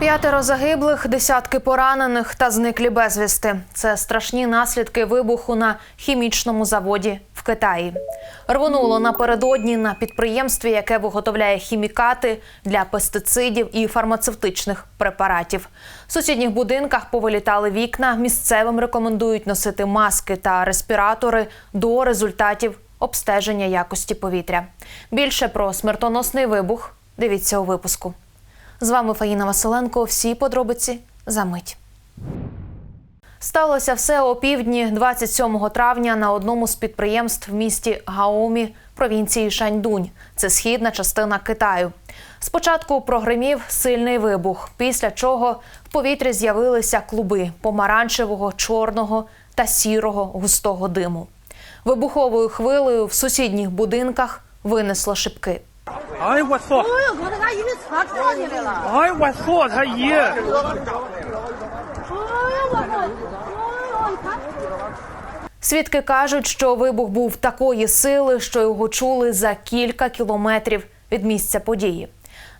П'ятеро загиблих, десятки поранених та зниклі безвісти. Це страшні наслідки вибуху на хімічному заводі в Китаї. Рвонуло напередодні на підприємстві, яке виготовляє хімікати для пестицидів і фармацевтичних препаратів. В сусідніх будинках повилітали вікна. Місцевим рекомендують носити маски та респіратори до результатів обстеження якості повітря. Більше про смертоносний вибух дивіться у випуску. З вами Фаїна Василенко. Всі подробиці за мить. Сталося все о півдні 27 травня на одному з підприємств в місті Гаомі провінції Шаньдунь. Це східна частина Китаю. Спочатку прогримів сильний вибух, після чого в повітрі з'явилися клуби помаранчевого, чорного та сірого густого диму. Вибуховою хвилею в сусідніх будинках винесло шибки. 哎，我操！哎呦，我这家一个车撞进来了！哎，我操！他爷！哎呦，我操！哎呦，你看。 Свідки кажуть, що вибух був такої сили, що його чули за кілька кілометрів від місця події.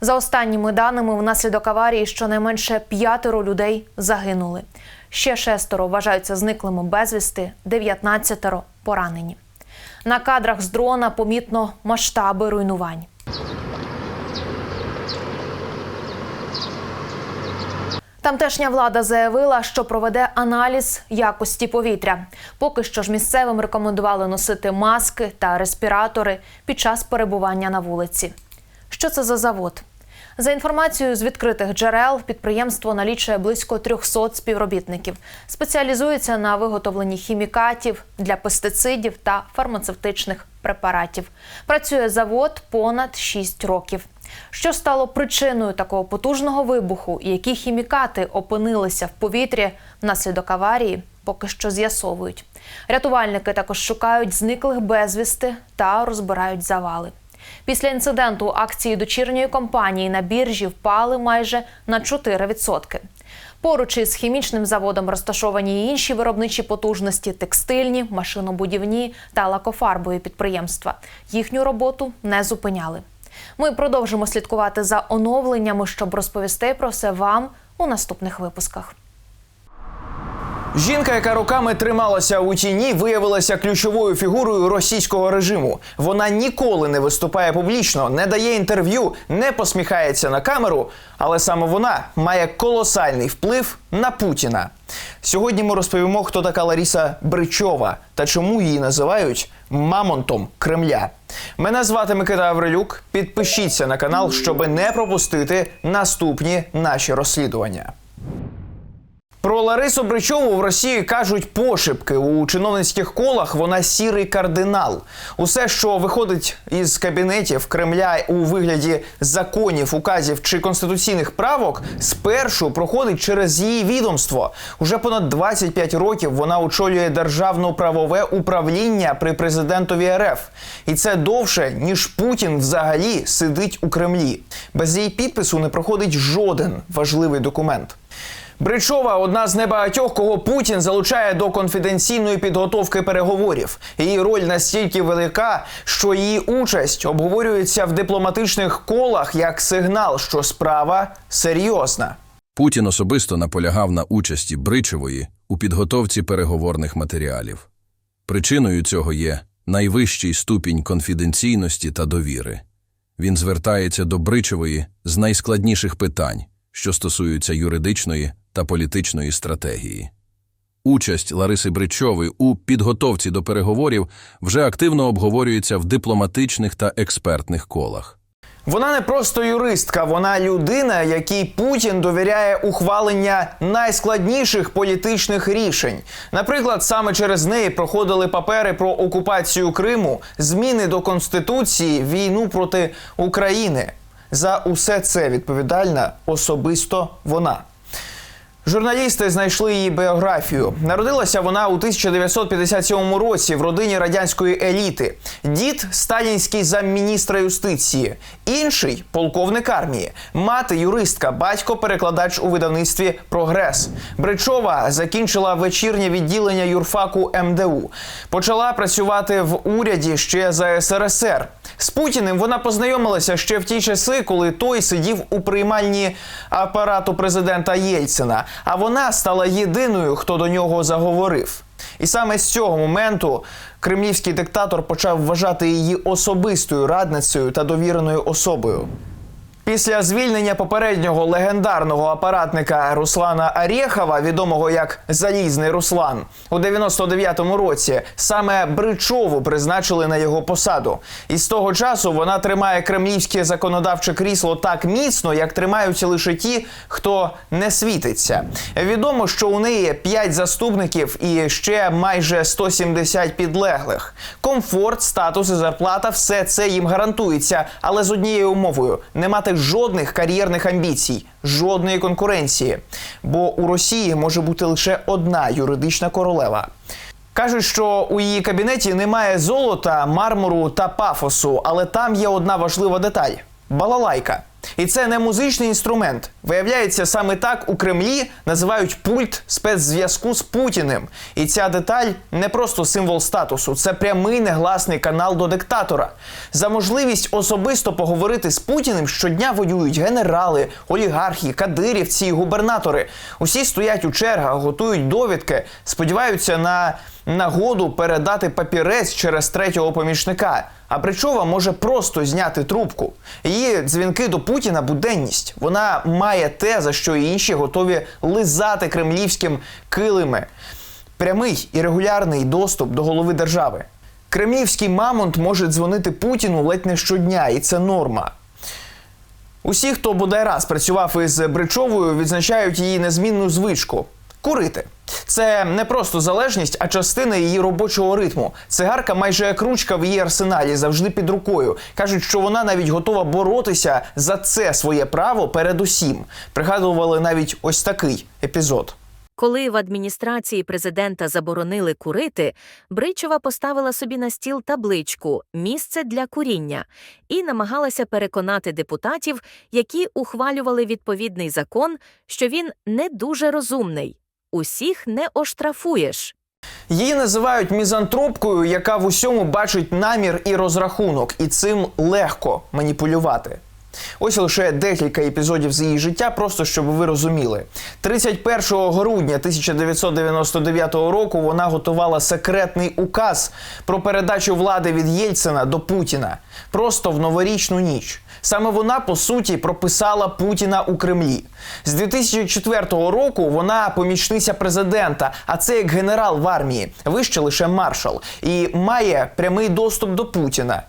За останніми даними, внаслідок аварії щонайменше п'ятеро людей загинули. Ще шестеро вважаються зниклими безвісти, 19 поранені. На кадрах з дрона помітно масштаби руйнувань. Тамтешня влада заявила, що проведе аналіз якості повітря. Поки що ж місцевим рекомендували носити маски та респіратори під час перебування на вулиці. Що це за завод? За інформацією з відкритих джерел, підприємство налічує близько 300 співробітників. Спеціалізується на виготовленні хімікатів для пестицидів та фармацевтичних препаратів. Працює завод понад 6 років. Що стало причиною такого потужного вибуху і які хімікати опинилися в повітрі внаслідок аварії, поки що з'ясовують. Рятувальники також шукають зниклих безвісти та розбирають завали. Після інциденту акції дочірньої компанії на біржі впали майже на 4%. Поруч із хімічним заводом розташовані й інші виробничі потужності текстильні, машинобудівні та лакофарбові підприємства. Їхню роботу не зупиняли. Ми продовжимо слідкувати за оновленнями, щоб розповісти про все вам у наступних випусках. Жінка, яка роками трималася у тіні, виявилася ключовою фігурою російського режиму. Вона ніколи не виступає публічно, не дає інтерв'ю, не посміхається на камеру, але саме вона має колосальний вплив на Путіна. Сьогодні ми розповімо, хто така Ларіса Бричова та чому її називають мамонтом Кремля. Мене звати Микита Аврилюк. Підпишіться на канал, щоб не пропустити наступні наші розслідування. Про Ларису Бричову в Росії кажуть пошепки. У чиновницьких колах вона сірий кардинал. Усе, що виходить із кабінетів Кремля у вигляді законів, указів чи конституційних правок, спершу проходить через її відомство. Уже понад 25 років вона очолює державно-правове управління при президентові РФ. І це довше, ніж Путін взагалі сидить у Кремлі. Без її підпису не проходить жоден важливий документ. Бричова одна з небагатьох, кого Путін залучає до конфіденційної підготовки переговорів. Її роль настільки велика, що її участь обговорюється в дипломатичних колах як сигнал, що справа серйозна. Путін особисто наполягав на участі Бричевої у підготовці переговорних матеріалів. Причиною цього є найвищий ступінь конфіденційності та довіри. Він звертається до Бричевої з найскладніших питань, що стосуються юридичної та політичної стратегії. Участь Лариси Бричової у підготовці до переговорів вже активно обговорюється в дипломатичних та експертних колах. Вона не просто юристка, вона людина, якій Путін довіряє ухвалення найскладніших політичних рішень. Наприклад, саме через неї проходили папери про окупацію Криму, зміни до конституції, війну проти України. За усе це відповідальна особисто вона. Журналісти знайшли її біографію. Народилася вона у 1957 році в родині радянської еліти. Дід сталінський замміністра юстиції, інший полковник армії, мати юристка, батько перекладач у видавництві Прогрес. Бричова закінчила вечірнє відділення юрфаку МДУ. Почала працювати в уряді ще за СРСР. З Путіним вона познайомилася ще в ті часи, коли той сидів у приймальні апарату президента Єльцина. А вона стала єдиною, хто до нього заговорив. І саме з цього моменту кремлівський диктатор почав вважати її особистою радницею та довіреною особою. Після звільнення попереднього легендарного апаратника Руслана Арєхова, відомого як Залізний Руслан, у 99-му році саме Бричову призначили на його посаду. І з того часу вона тримає кремлівське законодавче крісло так міцно, як тримаються лише ті, хто не світиться. Відомо, що у неї 5 заступників і ще майже 170 підлеглих. Комфорт, статус і зарплата все це їм гарантується, але з однією умовою не мати жодних кар'єрних амбіцій, жодної конкуренції. Бо у Росії може бути лише одна юридична королева. Кажуть, що у її кабінеті немає золота, мармуру та пафосу, але там є одна важлива деталь балалайка. І це не музичний інструмент. Виявляється, саме так у Кремлі називають пульт спецзв'язку з Путіним. І ця деталь не просто символ статусу, це прямий негласний канал до диктатора. За можливість особисто поговорити з Путіним щодня воюють генерали, олігархи, кадирівці і губернатори. Усі стоять у чергах, готують довідки, сподіваються на нагоду передати папірець через третього помічника. А Причова може просто зняти трубку. Її дзвінки до Путіна буденність. Вона має те, за що інші готові лизати кремлівським килими. Прямий і регулярний доступ до голови держави. Кремлівський мамонт може дзвонити Путіну ледь не щодня, і це норма. Усі, хто бодай раз працював із Бричовою, відзначають її незмінну звичку курити. Це не просто залежність, а частина її робочого ритму. Цигарка майже як ручка в її арсеналі, завжди під рукою. Кажуть, що вона навіть готова боротися за це своє право перед усім. Пригадували навіть ось такий епізод. Коли в адміністрації президента заборонили курити, Бричова поставила собі на стіл табличку Місце для куріння і намагалася переконати депутатів, які ухвалювали відповідний закон, що він не дуже розумний. Усіх не оштрафуєш. Її називають мізантропкою, яка в усьому бачить намір і розрахунок, і цим легко маніпулювати. Ось лише декілька епізодів з її життя, просто щоб ви розуміли. 31 грудня 1999 року вона готувала секретний указ про передачу влади від Єльцина до Путіна просто в новорічну ніч. Саме вона по суті прописала Путіна у Кремлі. З 2004 року вона помічниця президента, а це як генерал в армії, вище лише маршал, і має прямий доступ до Путіна.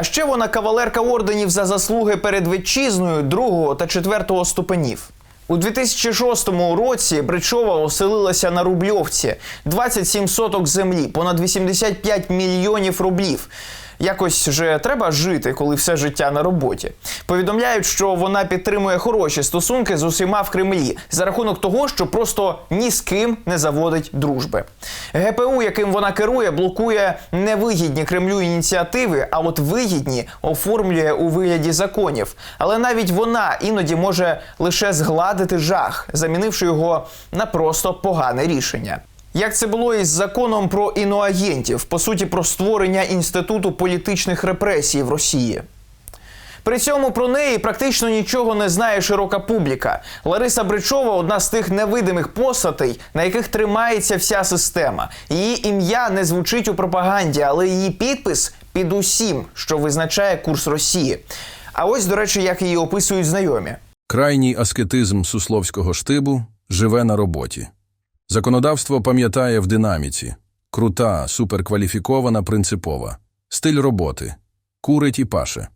А ще вона кавалерка орденів за заслуги перед вітчизною другого та четвертого ступенів. У 2006 році Бричова оселилася на Рубльовці 27 соток землі, понад 85 мільйонів рублів. Якось же треба жити, коли все життя на роботі. Повідомляють, що вона підтримує хороші стосунки з усіма в Кремлі за рахунок того, що просто ні з ким не заводить дружби. ГПУ, яким вона керує, блокує невигідні Кремлю ініціативи, а от вигідні оформлює у вигляді законів. Але навіть вона іноді може лише згладити жах, замінивши його на просто погане рішення. Як це було із законом про іноагентів, по суті, про створення інституту політичних репресій в Росії. При цьому про неї практично нічого не знає широка публіка. Лариса Бричова одна з тих невидимих постатей, на яких тримається вся система. Її ім'я не звучить у пропаганді, але її підпис під усім, що визначає курс Росії. А ось, до речі, як її описують знайомі. Крайній аскетизм сусловського штибу живе на роботі. Законодавство пам'ятає в динаміці. Крута, суперкваліфікована, принципова. Стиль роботи. Курить і паше.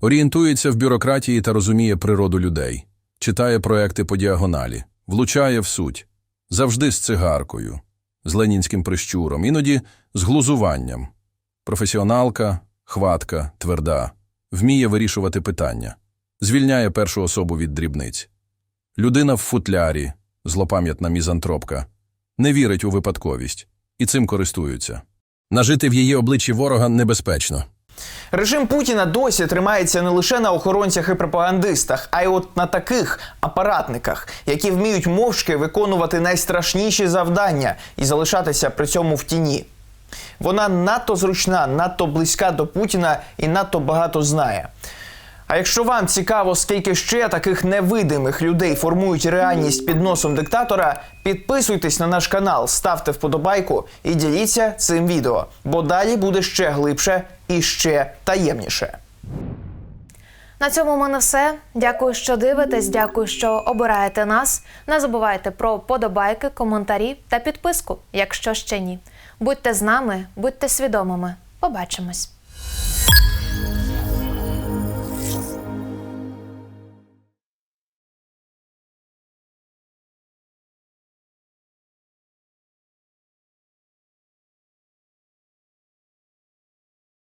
Орієнтується в бюрократії та розуміє природу людей. Читає проекти по діагоналі. Влучає в суть. Завжди з цигаркою. З ленінським прищуром. Іноді з глузуванням. Професіоналка, хватка, тверда. Вміє вирішувати питання. Звільняє першу особу від дрібниць. Людина в футлярі, злопам'ятна мізантропка, не вірить у випадковість і цим користуються. Нажити в її обличчі ворога небезпечно. Режим Путіна досі тримається не лише на охоронцях і пропагандистах, а й от на таких апаратниках, які вміють мовчки виконувати найстрашніші завдання і залишатися при цьому в тіні. Вона надто зручна, надто близька до Путіна і надто багато знає. А якщо вам цікаво, скільки ще таких невидимих людей формують реальність під носом диктатора, підписуйтесь на наш канал, ставте вподобайку і діліться цим відео, бо далі буде ще глибше і ще таємніше. На цьому в мене все. Дякую, що дивитесь. Дякую, що обираєте нас. Не забувайте про подобайки, коментарі та підписку, якщо ще ні. Будьте з нами, будьте свідомими. Побачимось.